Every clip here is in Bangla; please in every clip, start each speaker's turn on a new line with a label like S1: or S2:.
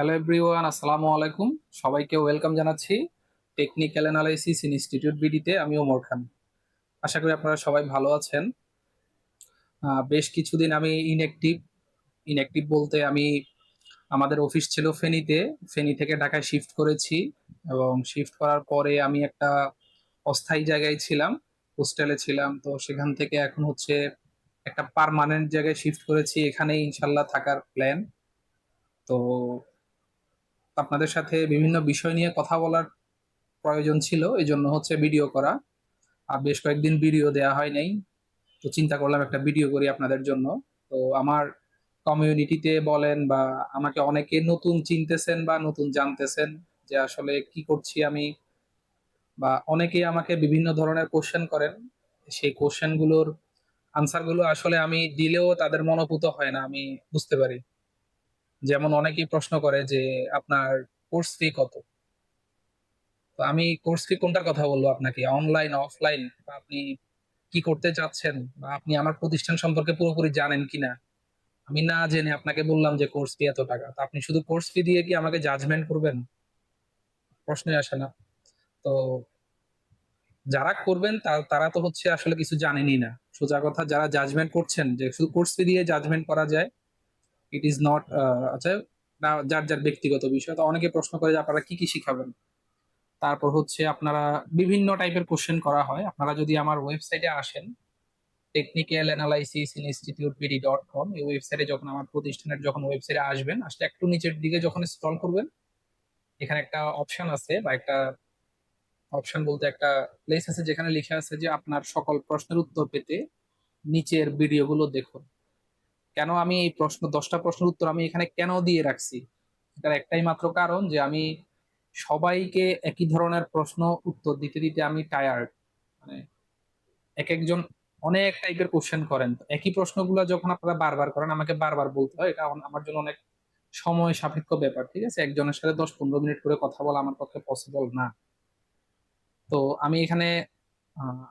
S1: হ্যালো এভরিওয়ান আসসালামু আলাইকুম। সবাইকে ওয়েলকাম জানাচ্ছি টেকনিক্যাল অ্যানালাইসিস ইনস্টিটিউট বিডিতে আমি ওমর খান। আশা করি আপনারা সবাই ভালো আছেন। বেশ কিছুদিন আমি ইনঅ্যাক্টিভ ইনঅ্যাক্টিভ বলতে আমি আমাদের অফিস ছিল ফেনীতে ফেনী থেকে ঢাকায় শিফট করেছি এবং শিফট করার পরে আমি একটা অস্থায়ী জায়গায় ছিলাম হোস্টেলে ছিলাম। তো সেখান থেকে এখন হচ্ছে একটা পার্মানেন্ট জায়গায় শিফট করেছি। এখানে ইনশাল্লাহ থাকার প্ল্যান তো আপনাদের সাথে বিভিন্ন বিষয় নিয়ে কথা বলার প্রয়োজন ছিল এই জন্য হচ্ছে ভিডিও করা। আর বেশ কয়েকদিন ভিডিও দেওয়া হয় নাই, তো চিন্তা করলাম একটা ভিডিও করি আপনাদের জন্য। তো আমার কমিউনিটিতে বলেন বা আমাকে অনেকে নতুন চিনতেছেন বা নতুন জানতেছেন যে আসলে কি করছি আমি, বা অনেকেই আমাকে বিভিন্ন ধরনের কোশ্চেন করেন। সেই কোশ্চেনগুলোর আনসারগুলো আসলে আমি দিলেও তাদের মনোভূত হয় না, আমি বুঝতে পারি। যেমন অনেকেই প্রশ্ন করে যে, আপনার কোর্স ফি কত? তো আমি কোর্স ফি কোনটার কথা বলব আপনাকে? অনলাইন অফলাইন বা আপনি কি করতে চাচ্ছেন? বা আপনি আমার প্রতিষ্ঠান সম্পর্কে পুরোপুরি জানেন কিনা? আমি না জেনে আপনাকে বললাম যে কোর্স ফি এত টাকা। তো আপনি শুধু কোর্স ফি দিয়ে কি আমাকে জাজমেন্ট করবেন? প্রশ্নই আসে না। তো যারা করবেন তারা তো হচ্ছে আসলে কিছু জানেনই না। সোজা কথা, যারা জাজমেন্ট করছেন, যে শুধু কোর্স ফি দিয়ে জাজমেন্ট করা যায় ইট ইজ নট আচ্ছা না, যার যার ব্যক্তিগত বিষয়, তো অনেকে প্রশ্ন করে যে আপনারা কি কি শিখাবেন? তারপর হচ্ছে আপনারা বিভিন্ন টাইপের কোশ্চেন করা হয়। আপনারা যদি আমার ওয়েবসাইটে আসেন technical analysis institute BD dot com এই ওয়েবসাইটে যখন আমার প্রতিষ্ঠানের যখন ওয়েবসাইটে আসবেন, আসলে একটু নিচের দিকে যখন স্ক্রল করবেন, এখানে একটা অপশন আছে বা একটা অপশন বলতে একটা প্লেস আছে যেখানে লেখা আছে যে আপনার সকল প্রশ্নের উত্তর পেতে নিচের ভিডিওগুলো দেখুন। কেন আমি এই প্রশ্ন, দশটা প্রশ্নের উত্তর আমি এখানে কেন দিয়ে রাখছি? এটার একটাই মাত্র কারণ যে আমি সবাইকে একই ধরনের প্রশ্ন উত্তর দিতে দিতে আমি টায়ার্ড মানে এক একজন অনেক টাইপের কোশ্চেন করেন। একই প্রশ্নগুলো যখন আপনারা বারবার করেন, আমাকে বারবার বলতে হয়, এটা আমার জন্য অনেক সময় সাপেক্ষ ব্যাপার, ঠিক আছে? একজনের সাথে দশ পনেরো মিনিট করে কথা বলা আমার পক্ষে পসিবল না। তো আমি এখানে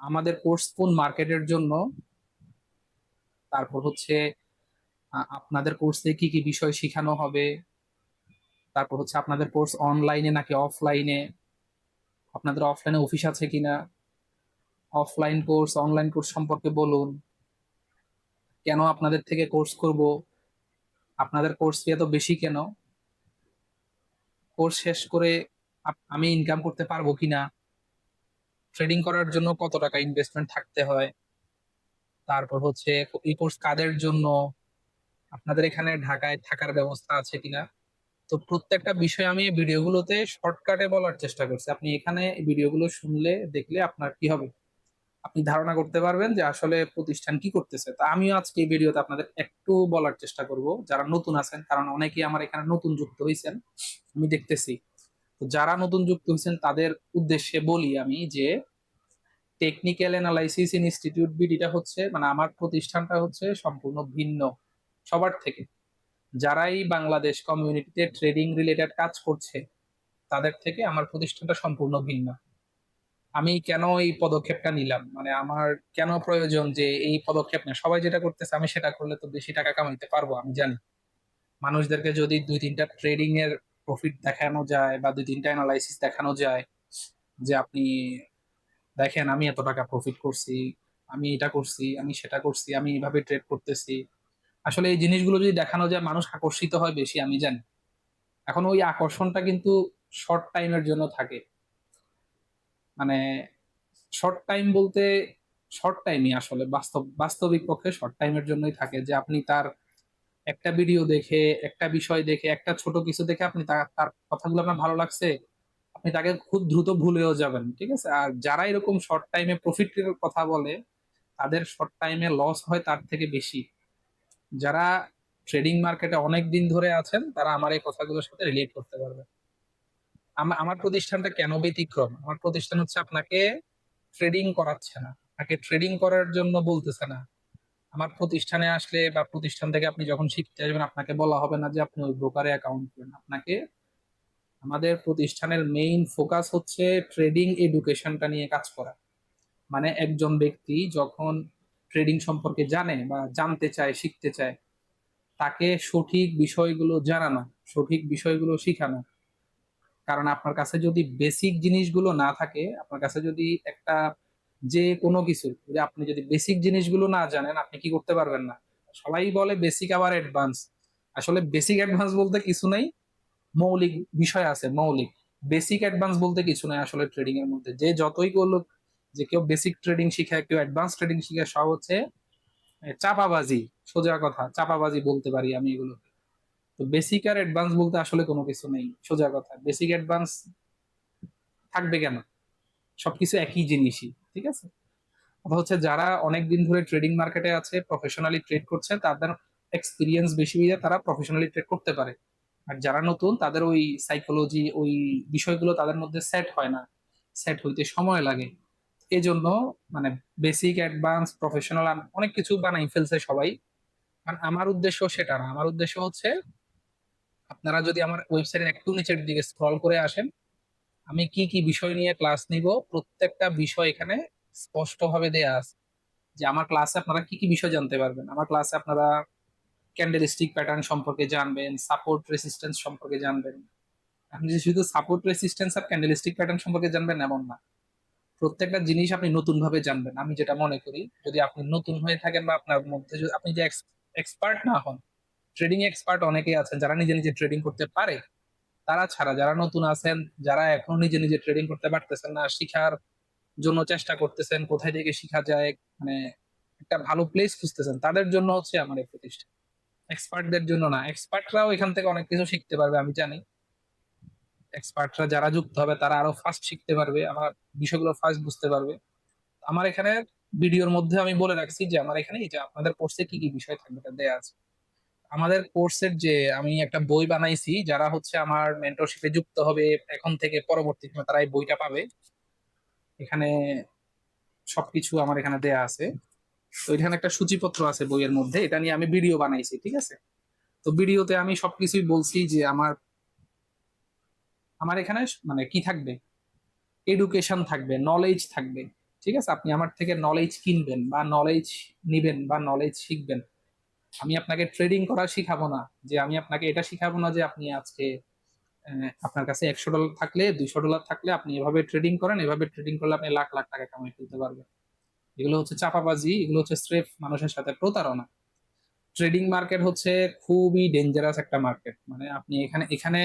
S1: আমাদের কোর্স কোন মার্কেটের জন্য? তারপর হচ্ছে আপনাদের কোর্সে কি কি বিষয় শেখানো হবে? তারপর হচ্ছে আপনাদের কোর্স অনলাইনে নাকি অফলাইনে আপনাদের অফলাইনে অফিস আছে কিনা? অফলাইন কোর্স অনলাইন কোর্স সম্পর্কে বলুন। কেন আপনাদের থেকে কোর্স করব? আপনাদের কোর্স ফি এত বেশি কেন? কোর্স শেষ করে আমি ইনকাম করতে পারব কিনা? ট্রেডিং করার জন্য কত টাকা ইনভেস্টমেন্ট থাকতে হয়? তারপর হচ্ছে এই কোর্স কাদের জন্য? আপনাদের এখানে ঢাকায় থাকার ব্যবস্থা আছে কিনা? তো প্রত্যেকটা বিষয় আমি ভিডিওগুলোতে শর্টকাটে বলার চেষ্টা করছি। আপনি এখানে ভিডিওগুলো শুনলে, দেখলে আপনার কি হবে? আপনি ধারণা করতে পারবেন যে আসলে প্রতিষ্ঠান কি করতেছে। তো আমিও আজকে এই ভিডিওতে আপনাদের একটু বলার চেষ্টা করব। যারা নতুন আছেন, কারণ অনেকেই আমার এখানে নতুন যুক্ত হয়েছেন আমি দেখতেছি। তো যারা নতুন যুক্ত হয়েছেন তাদের উদ্দেশ্যে বলি আমি যে টেকনিক্যাল অ্যানালাইসিস ইনস্টিটিউট বিডিটা হচ্ছে মানে আমার প্রতিষ্ঠানটা হচ্ছে সম্পূর্ণ ভিন্ন। সবার থেকে। যারাই বাংলাদেশ কমিউনিটিতে ট্রেডিং রিলেটেড কাজ করছে, তাদের থেকে আমার প্রতিষ্ঠানটা সম্পূর্ণ ভিন্ন। আমি কেন এই পদক্ষেপটা নিলাম? মানে আমার কেন প্রয়োজন যে এই পদক্ষেপ না সবাই যেটা করতেছে, আমি সেটা করলে তো বেশি টাকা কামাইতে পারব, আমি জানি। মানুষদেরকে যদি দুই তিনটা ট্রেডিং এর প্রফিট দেখানো যায় বা দুই তিনটা অ্যানালাইসিস দেখানো যায়, যে আপনি দেখেন, আমি এত টাকা প্রফিট করছি, আমি এটা করছি, আমি সেটা করছি, আমি এইভাবে ট্রেড করতেছি আসলে এই জিনিসগুলো যদি দেখানো যায়, মানুষ আকর্ষিত হয় বেশি, আমি জানি। এখন ওই আকর্ষণটা কিন্তু শর্ট টাইমের জন্য থাকে। মানে শর্ট টাইম বলতে শর্ট টাইমই আসলে, বাস্তব, বাস্তবিক পক্ষে শর্ট টাইমের জন্যই থাকে যে আপনি তার একটা ভিডিও দেখে, একটা বিষয় দেখে, একটা ছোট কিছু দেখে আপনি তার কথাগুলো আপনার ভালো লাগছে, আপনি তাকে খুব দ্রুত ভুলেও যাবেন, ঠিক আছে? আর যারা এরকম শর্ট টাইমে প্রফিটের কথা বলে, তাদের শর্ট টাইমে লস হয় তার থেকে বেশি। যারা ট্রেডিং মার্কেটে অনেক দিন ধরে আছেন তারা আমার এই কথাগুলোর সাথে রিলেট করতে পারবে। আম- আমার প্রতিষ্ঠানটা কেন ব্যতিক্রম? আমার প্রতিষ্ঠান হচ্ছে আপনাকে ট্রেডিং করাচ্ছে না। আপনাকে ট্রেডিং করার জন্য বলতেছে না। আমার প্রতিষ্ঠানে আসলে বা প্রতিষ্ঠান থেকে আপনি যখন শিখতে আসবেন আপনাকে বলা হবে না যে আপনি ওই ব্রোকারে অ্যাকাউন্ট করেন আপনাকে আমাদের প্রতিষ্ঠানের মেইন ফোকাস হচ্ছে ট্রেডিং এডুকেশনটা নিয়ে কাজ করা। মানে একজন ব্যক্তি যখন ট্রেডিং সম্পর্কে জানে বা জানতে চায়, শিখতে চায়, তাকে সঠিক বিষয়গুলো জানানো, সঠিক বিষয়গুলো শিখানো। কারণ আপনার কাছে যদি বেসিক জিনিসগুলো না থাকে, আপনার কাছে যদি একটা যে কোনো কিছু, যদি আপনি যদি বেসিক জিনিসগুলো না জানেন, আপনি কি করতে পারবেন না? সবাই বলে বেসিক আবার অ্যাডভান্স আসলে বেসিক অ্যাডভান্স বলতে কিছু নেই, মৌলিক বিষয় আছে, মৌলিক। বেসিক অ্যাডভান্স বলতে কিছু নেই আসলে ট্রেডিং এর মধ্যে। যে যতই করল যে কেউ বেসিক ট্রেডিং শিখায় কেউ অ্যাডভান্স ট্রেডিং শিখায় সব হচ্ছে চাপাবাজি সোজা কথা চাপাবাজি বলতে পারি আমি এগুলো তো বেসিক আর অ্যাডভান্স বলতে আসলে কোনো কিছু নেই সোজা কথা। বেসিক অ্যাডভান্স থাকবে কেন? সবকিছু একই জিনিসই ঠিক আছে? হচ্ছে যারা অনেক দিন ধরে ট্রেডিং মার্কেটে আছে প্রফেশনালি ট্রেড করছে তাদের এক্সপিরিয়েন্স বেশি হয়ে যায়, তারা প্রফেশনালি ট্রেড করতে পারে। আর যারা নতুন তাদের ওই সাইকোলজি ওই বিষয়গুলো তাদের মধ্যে সেট হয় না। সেট হইতে সময় লাগে। এই জন্য মানে বেসিক অ্যাডভান্স প্রফেশনাল অনেক কিছু বানাই ফেলছে সবাই। কারণ আমার উদ্দেশ্য সেটা না। আমার উদ্দেশ্য হচ্ছে, আপনারা যদি আমার ওয়েবসাইটের একটু নিচের দিকে স্ক্রল করে আসেন, আমি কি কি বিষয় নিয়ে ক্লাস নিব, প্রত্যেকটা বিষয় এখানে স্পষ্টভাবে দেয়া আছে। যে আমার ক্লাসে আপনারা কি কি বিষয় জানতে পারবেন? আমার ক্লাসে আপনারা ক্যান্ডেলস্টিক প্যাটার্ন সম্পর্কে জানবেন সাপোর্ট রেসিস্ট্যান্স সম্পর্কে জানবেন। আপনি যে শুধু সাপোর্ট রেসিস্ট্যান্স আর ক্যান্ডেলস্টিক প্যাটার্ন সম্পর্কে জানবেন, এমন না। প্রত্যেকটা জিনিস আপনি নতুন ভাবে জানবেন। আমি যেটা মনে করি, যদি আপনি নতুন হয়ে থাকেন বা আপনার মধ্যে যদি আপনি যে এক্সপার্ট না হন ট্রেডিং এক্সপার্ট অনেকেই আছেন, যারা নিজে নিজে ট্রেডিং করতে পারে, তারা ছাড়া যারা নতুন আছেন, যারা এখন নিজে নিজে ট্রেডিং করতে পারতেছেন না, শিখার জন্য চেষ্টা করতেছেন, কোথায় থেকে শিখা যায় মানে একটা ভালো প্লেস খুঁজতেছেন, তাদের জন্য হচ্ছে আমার এই প্রতিষ্ঠান। এক্সপার্টদের জন্য না। এক্সপার্টরাও এখান থেকে অনেক কিছু শিখতে পারবে, আমি জানি। এক্সপার্টরা যারা যুক্ত হবে, তারা আরও ফাস্ট শিখতে পারবে, আমার বিষয়গুলো ফাস্ট বুঝতে পারবে। আমার এখানে ভিডিওর মধ্যে আমি বলে রাখছি যে, আমার এখানে যে আপনাদের কোর্সে কি কি বিষয় থাকবে এটা দেয়া আছে। আমাদের কোর্সের যে আমি একটা বই বানাইছি, যারা হচ্ছে আমার মেন্টরশিপে যুক্ত হবে, এখন থেকে পরবর্তী সময় তারা এই বইটা পাবে। এখানে সবকিছু আমার এখানে দেয়া আছে। তো এখানে একটা সূচিপত্র আছে বইয়ের মধ্যে, এটা নিয়ে আমি ভিডিও বানাইছি, ঠিক আছে? তো ভিডিওতে আমি সবকিছুই বলছি যে, আমার আমার এখানে মানে কি থাকবে? এডুকেশন থাকবে নলেজ থাকবে। ঠিক আছে? আপনি আমার থেকে নলেজ কিনবেন বা নলেজ নিবেন বা নলেজ শিখবেন। আমি আপনাকে ট্রেডিং করা শিখাবো না। যে আমি আপনাকে এটা শিখাবো না যে আপনি আজকে আপনার কাছে একশো ডলার থাকলে, দুইশো ডলার থাকলে আপনি এভাবে ট্রেডিং করেন। এভাবে ট্রেডিং করলে আপনি লাখ লাখ টাকা কামাই ফেলতে পারবেন। এগুলো হচ্ছে চাপাবাজি, এগুলো হচ্ছে স্রেফ মানুষের সাথে প্রতারণা। ট্রেডিং মার্কেট হচ্ছে খুবই ডেঞ্জারাস একটা মার্কেট মানে আপনি এখানে এখানে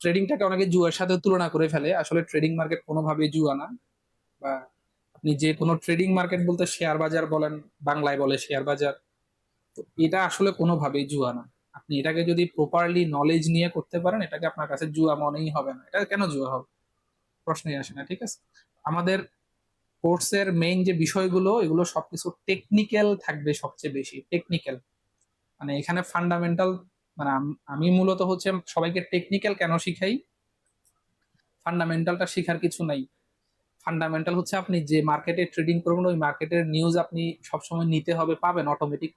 S1: ট্রেডিংটাকে অনেকে জুয়ার সাথে তুলনা করে ফেলে। আসলে ট্রেডিং মার্কেট কোনোভাবেই জুয়া না। বা আপনি যে কোনো ট্রেডিং মার্কেট বলতে শেয়ার বাজার বলেন, বাংলায় বলে শেয়ার বাজার, তো এটা আসলে কোনোভাবেই জুয়া না। আপনি এটাকে যদি প্রপারলি নলেজ নিয়ে করতে পারেন, এটাকে আপনার কাছে জুয়া মনেই হবে না। এটা কেন জুয়া হবে? প্রশ্নই আসে না, ঠিক আছে? আমাদের কোর্সের মেইন যে বিষয়গুলো, এগুলো সবকিছু টেকনিক্যাল থাকবে সবচেয়ে বেশি টেকনিক্যাল মানে এখানে ফান্ডামেন্টাল মানে আমি মূলত হচ্ছে সবাইকে টেকনিক্যাল কেন শিখাই? ফান্ডামেন্টালটা শেখার কিছু নাই। ফান্ডামেন্টাল হচ্ছে আপনি যে মার্কেটে ট্রেডিং করবেন, ওই মার্কেটের নিউজ আপনি সবসময় নিতে হবে, পাবেন অটোমেটিক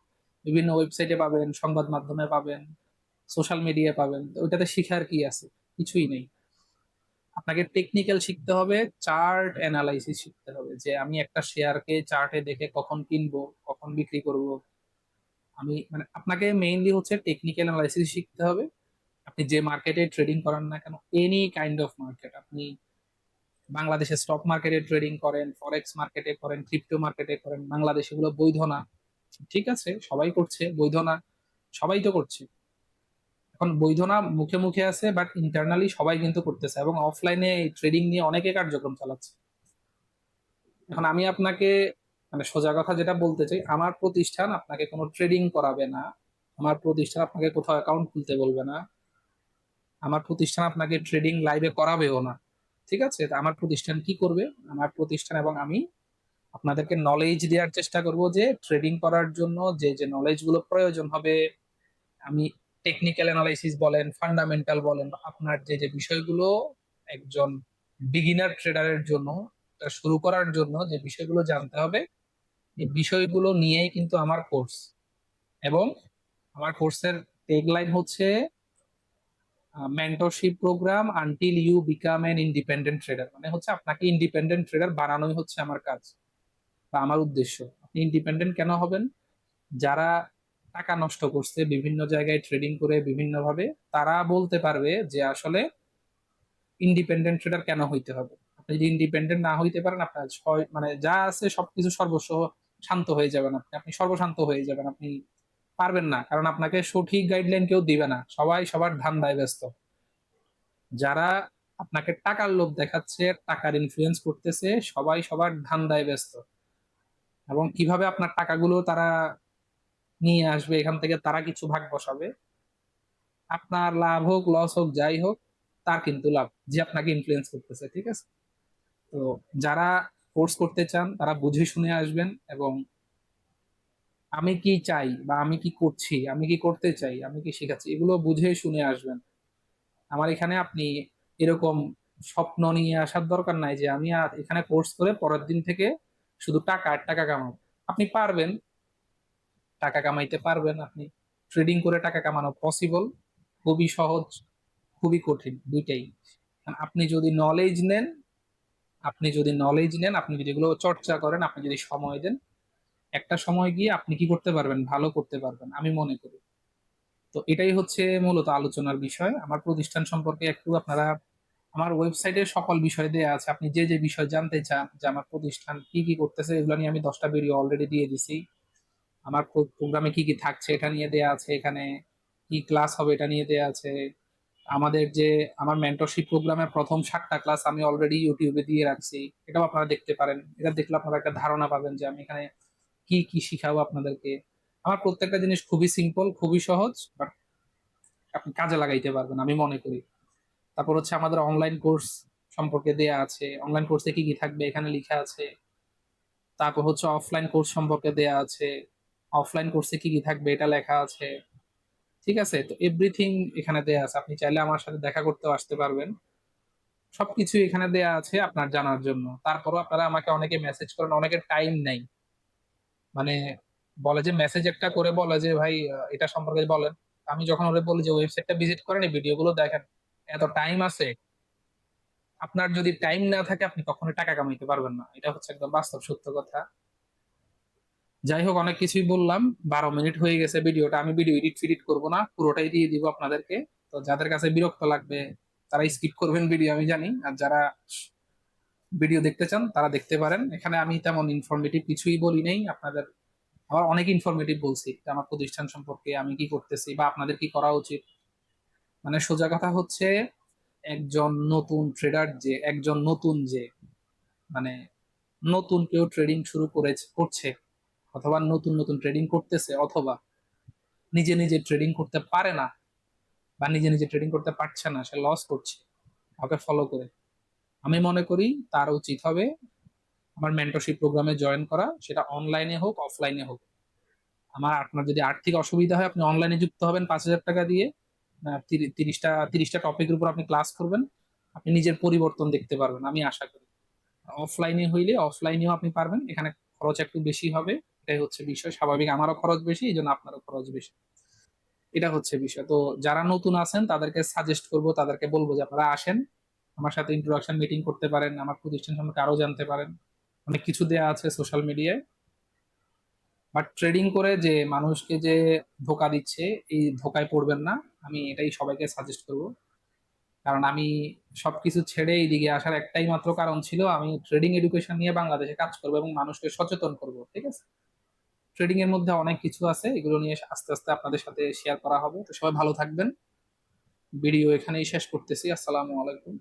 S1: বিভিন্ন ওয়েবসাইটে পাবেন, সংবাদ মাধ্যমে পাবেন সোশ্যাল মিডিয়ায় পাবেন। ওইটাতে শিখার কি আছে? কিছুই নেই। আপনাকে টেকনিক্যাল শিখতে হবে চার্ট অ্যানালাইসিস শিখতে হবে, যে আমি একটা শেয়ারকে চার্টে দেখে কখন কিনবো, কখন বিক্রি করব আমি মানে আপনাকে মেইনলি হচ্ছে টেকনিক্যাল অ্যানালাইসিস শিখতে হবে। আপনি যে মার্কেটে ট্রেডিং করেন না কেন এনি কাইন্ড অফ মার্কেট আপনি বাংলাদেশে স্টক মার্কেটে ট্রেডিং করেন ফরেক্স মার্কেটে করেন ক্রিপ্টো মার্কেটে করেন, বাংলাদেশে এগুলো বৈধ না। ঠিক আছে, সবাই করছে, বৈধ না, সবাই তো করছে। এখন বৈধ না মুখে মুখে আছে বাট ইন্টারনালি সবাই কিন্তু করতেছে এবং অফলাইনে ট্রেডিং নিয়ে অনেকে কার্যক্রম চালাচ্ছে। এখন আমি আপনাকে মানে সোজা কথা যেটা বলতে চাই, আমার প্রতিষ্ঠান আপনাকে কোনো ট্রেডিং করাবে না। আমার প্রতিষ্ঠান আপনাকে কোথাও অ্যাকাউন্ট খুলতে বলবে না। আমার প্রতিষ্ঠান আপনাকে ট্রেডিং লাইভে করাবেও না। ঠিক আছে? আমার প্রতিষ্ঠান কি করবে? আমার প্রতিষ্ঠান এবং আমি আপনাদেরকে নলেজ দেওয়ার চেষ্টা করব যে ট্রেডিং করার জন্য যে যে নলেজগুলো প্রয়োজন হবে। আমি টেকনিক্যাল অ্যানালাইসিস বলেন ফান্ডামেন্টাল বলেন, আপনার যে যে বিষয়গুলো একজন বিগিনার ট্রেডারের জন্য শুরু করার জন্য যে বিষয়গুলো জানতে হবে এই বিষয়গুলো নিয়েই কিন্তু আমার কোর্স এবং আমার কোর্সের টেগলাইন হচ্ছে mentorship program until you become an independent trader মানে হচ্ছে আপনাকে ইন্ডিপেন্ডেন্ট ট্রেডার বানানোই হচ্ছে আমার কাজ বা আমার উদ্দেশ্য। আপনি ইন্ডিপেন্ডেন্ট কেন হবেন? যারা টাকা নষ্ট করছে, বিভিন্ন জায়গায় ট্রেডিং করে বিভিন্নভাবে, তারা বলতে পারবে যে আসলে ইন্ডিপেন্ডেন্ট ট্রেডার কেন হইতে হবে? আপনি যদি ইন্ডিপেন্ডেন্ট না হইতে পারেন, আপনার মানে যা আছে সবকিছু সর্বস্ব শান্ত হয়ে যাবেন আপনি আপনি সর্বশান্ত হয়ে যাবেন, আপনি পারবেন না। কারণ আপনাকে সঠিক গাইডলাইন কেউ দিবে না। সবাই সবার ধান্দায় ব্যস্ত। যারা আপনাকে টাকার লোভ দেখাচ্ছে, টাকার ইনফ্লুয়েন্স করতেছে, সবাই সবার ধান্দায় ব্যস্ত। এবং কীভাবে আপনার টাকাগুলো তারা নিয়ে আসবে, এখান থেকে তারা কিছু ভাগ বসাবে, আপনার লাভ হোক লস হোক, যাই হোক, তার কিন্তু লাভ, যে আপনাকে ইনফ্লুয়েন্স করতেছে, ঠিক আছে? তো যারা কোর্স করতে চান, তারা বুঝে শুনে আসবেন এবং আমি কি চাই বা আমি কি করছি, আমি কি করতে চাই, আমি কি শেখাচ্ছি, এগুলো বুঝে শুনে আসবেন। আমার এখানে আপনি এরকম স্বপ্ন নিয়ে আসার দরকার নাই যে আমি এখানে কোর্স করে পরের দিন থেকে শুধু টাকা আর টাকা কামাবো। আপনি পারবেন, টাকা কামাইতে পারবেন আপনি। ট্রেডিং করে টাকা কামানো পসিবল খুবই সহজ, খুবই কঠিন, দুইটাই। আপনি যদি নলেজ নেন আপনি যদি নলেজ নেন, আপনি যদি এগুলো চর্চা করেন, আপনি যদি সময় দেন, একটা সময় গিয়ে আপনি কি করতে পারবেন, ভালো করতে পারবেন, আমি মনে করি। তো এটাই হচ্ছে মূলত আলোচনার বিষয়। আমার প্রতিষ্ঠান সম্পর্কে একটু আপনারা, আমার ওয়েবসাইটে সকল বিষয় দেওয়া আছে। আপনি যে যে বিষয় জানতে চান, যে আমার প্রতিষ্ঠান কি কি করতেছে, এগুলো নিয়ে আমি দশটা ভিডিও অলরেডি দিয়ে দিছি। আমার প্রোগ্রামে কি কি থাকছে, এটা নিয়ে দেয়া আছে এখানে। কি ক্লাস হবে, এটা নিয়ে দেয়া আছে। আমাদের যে আমার মেন্টরশিপ প্রোগ্রামের প্রথম সাতটা ক্লাস আমি অলরেডি ইউটিউবে দিয়ে রাখছি। এটাও আপনারা দেখতে পারেন। এটা দেখলে আপনারা একটা ধারণা পাবেন যে আমি এখানে কি কি শিখাবো আপনাদেরকে। আমার প্রত্যেকটা জিনিস খুবই সিম্পল খুবই সহজ বাট আপনি কাজে লাগাইতে পারবেন, আমি মনে করি। তারপর হচ্ছে আমাদের অনলাইন কোর্স সম্পর্কে দেয়া আছে। অনলাইন কোর্সে কি কি থাকবে, এখানে লেখা আছে। তারপর হচ্ছে অফলাইন কোর্স সম্পর্কে দেয়া আছে। অফলাইন কোর্সে কি কি থাকবে, এটা লেখা আছে। ঠিক আছে? তো এভরিথিং এখানে দেয়া আছে। আপনি চাইলে আমার সাথে দেখা করতেও আসতে পারবেন। সবকিছু এখানে দেয়া আছে আপনার জানার জন্য। তারপরও আপনারা আমাকে অনেকে মেসেজ করেন অনেকের টাইম নেই। মানে বলে যে মেসেজ একটা করে বলে যে, ভাই এটা সম্পর্কে বলেন। আমি যখন ওরে বলি যে ওয়েবসাইটটা ভিজিট করেন, এই ভিডিওগুলো দেখেন। এত টাইম আছে। আপনার যদি টাইম না থাকে, আপনি কখনো টাকা কামাইতে পারবেন না। এটা হচ্ছে একদম বাস্তব সত্য কথা। যাই হোক অনেক কিছুই বললাম। বারো মিনিট হয়ে গেছে ভিডিওটা, আমি ভিডিও এডিট ফিডিট করব না, পুরোটাই দিয়ে দিব আপনাদেরকে। তো যাদের কাছে বিরক্ত লাগবে, তারা স্কিপ করবেন ভিডিও, আমি জানি। আর যারা ভিডিও দেখতে চান, তারা দেখতে পারেন। এখানে আমি তেমন ইনফরমেটিভ কিছুই বলি নেই। আপনাদের আবার অনেক ইনফরমেটিভ বলছি আমার প্রতিষ্ঠান সম্পর্কে আমি কি করতেছি বা আপনাদের কি করা উচিত। মানে সোজা কথা হচ্ছে, একজন নতুন ট্রেডার যে, একজন নতুন যে মানে নতুন কেউ ট্রেডিং শুরু করেছে, করছে অথবা নতুন নতুন ট্রেডিং করতেছে, অথবা নিজে নিজে ট্রেডিং করতে পারে না বা নিজে নিজে ট্রেডিং করতে পারছে না, সে লস করছে, কাউকে ফলো করে। আমি মনে করি তার উচিত হবে আমার মেন্টরশিপ প্রোগ্রামে জয়েন করা, সেটা অনলাইনে হোক অফলাইনে হোক। আমার আপনার যদি আর্থিক অসুবিধা হয়, আপনি অনলাইনে যুক্ত হবেন পাঁচ হাজার টাকা দিয়ে তিরিশটা তিরিশটা টপিকের উপর আপনি ক্লাস করবেন, আপনি নিজের পরিবর্তন দেখতে পারবেন, আমি আশা করি। অফলাইনে হইলে অফলাইনেও আপনি পারবেন, এখানে খরচ একটু বেশি হবে। এটাই হচ্ছে বিষয়। স্বাভাবিক আমারও খরচ বেশি, এই জন্য আপনারও খরচ বেশি। এটা হচ্ছে বিষয়। তো যারা নতুন আছেন, তাদেরকে সাজেস্ট করব, তাদেরকে বলব যে আপনারা আসেন। আমার সাথে ইন্ট্রোডাকশন মিটিং করতে পারেন, আমার প্রতিষ্ঠান সম্পর্কে আরও জানতে পারেন। অনেক কিছু দেওয়া আছে সোশ্যাল মিডিয়ায় বাট ট্রেডিং করে যে মানুষকে যে ধোকা দিচ্ছে, এই ধোকায় পড়বেন না। আমি এটাই সবাইকে সাজেস্ট করব। কারণ আমি সবকিছু ছেড়ে এইদিকে আসার একটাই মাত্র কারণ ছিল, আমি ট্রেডিং এডুকেশন নিয়ে বাংলাদেশে কাজ করব এবং মানুষকে সচেতন করব, ঠিক আছে? ট্রেডিং এর মধ্যে অনেক কিছু আছে, এগুলো নিয়ে আস্তে আস্তে আপনাদের সাথে শেয়ার করা হবে। তো সবাই ভালো থাকবেন। ভিডিও এখানেই শেষ করতেছি। আসসালামু আলাইকুম।